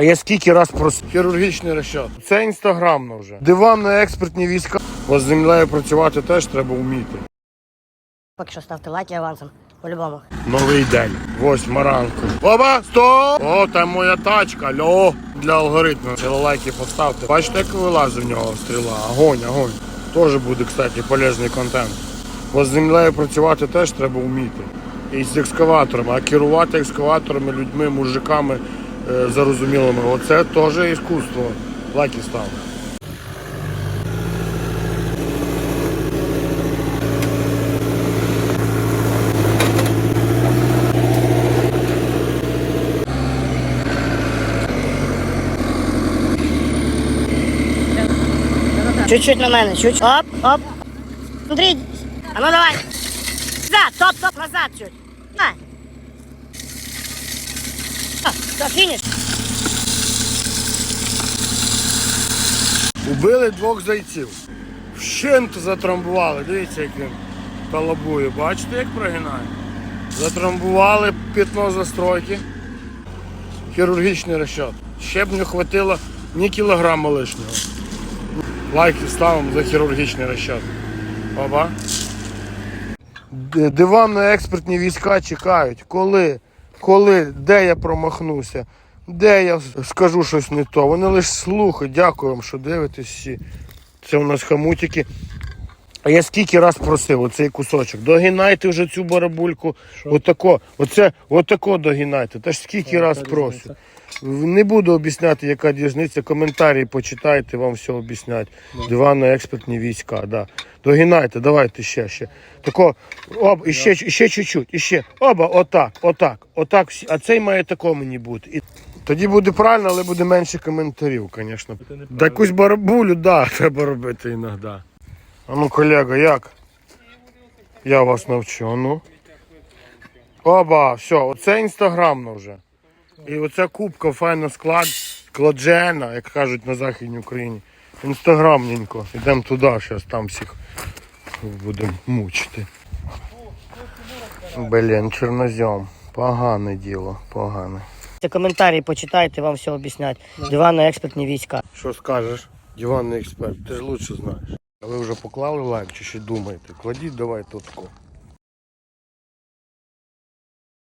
А я скільки раз просив. Хірургічний розчат. Це інстаграмно вже. Диванно-експертні війська. Бо з землею працювати теж треба вміти. Поки що ставте лайки авансом. По-любому. Новий день, восьма ранку. Оба, стоп! О, там моя тачка, алло. Для алгоритму. Ще лайки поставте. Бачите, як вилазить в нього стріла. Огонь, огонь. Теж буде, кстати, полезний контент. Бо з землею працювати теж треба вміти. І з екскаваторами. А керувати екскаваторами, людьми, мужиками зарозумілими. Оце теж іскусство. Лайки ставте. Чуть-чуть на мене, чуть. Оп, оп. Андрій, а ну давай. Назад, топ, топ, назад чуть. На. Фініш. Убили двох зайців. Вщент затрамбували. Дивіться, як він талабує. Бачите, як прогинає? Затрамбували пітно застройки. Хірургічний розчот. Ще б не хватило ні кілограма лишнього. Лайки ставимо за хірургічний розчот. Оба. Диванно-експертні війська чекають. Коли, коли, де я промахнуся, де я скажу щось не то. Вони лише слухають. Дякую вам, що дивитесь всі. Це у нас хамутики. А я скільки раз просив оцей кусочок. Догинайте вже цю барабульку. Отако, оце, отако догинайте. Та ж скільки раз просю. Не буду об'ясняти, яка різниця. Коментарі почитайте, вам все об'яснять. Диванно-експертні війська. Да. Догинайте, давайте ще, ще. Тако, об, і ще, і чуть-чуть, і ще. Оба, отак, отак, отак. всі. А цей має тако мені бути. І тоді буде правильно, але буде менше коментарів, звісно. Да якусь барабулю, да, треба робити іноді. А ну, колега, як? Я вас навчу, ну. Оба, все, оце інстаграмно вже. І оця кубка файно склад, складжена, як кажуть на Західній Україні. Інстаграмненько. Йдемо туди, зараз там всіх будемо мучити. Блін, чорнозем. Погане діло, погане. Це коментарі почитайте, вам все об'яснять. Диванно-експертні війська. Що скажеш, диванний експерт, ти ж лучше знаєш. А ви вже поклали лайк чи ще думаєте? Кладіть давайте отко.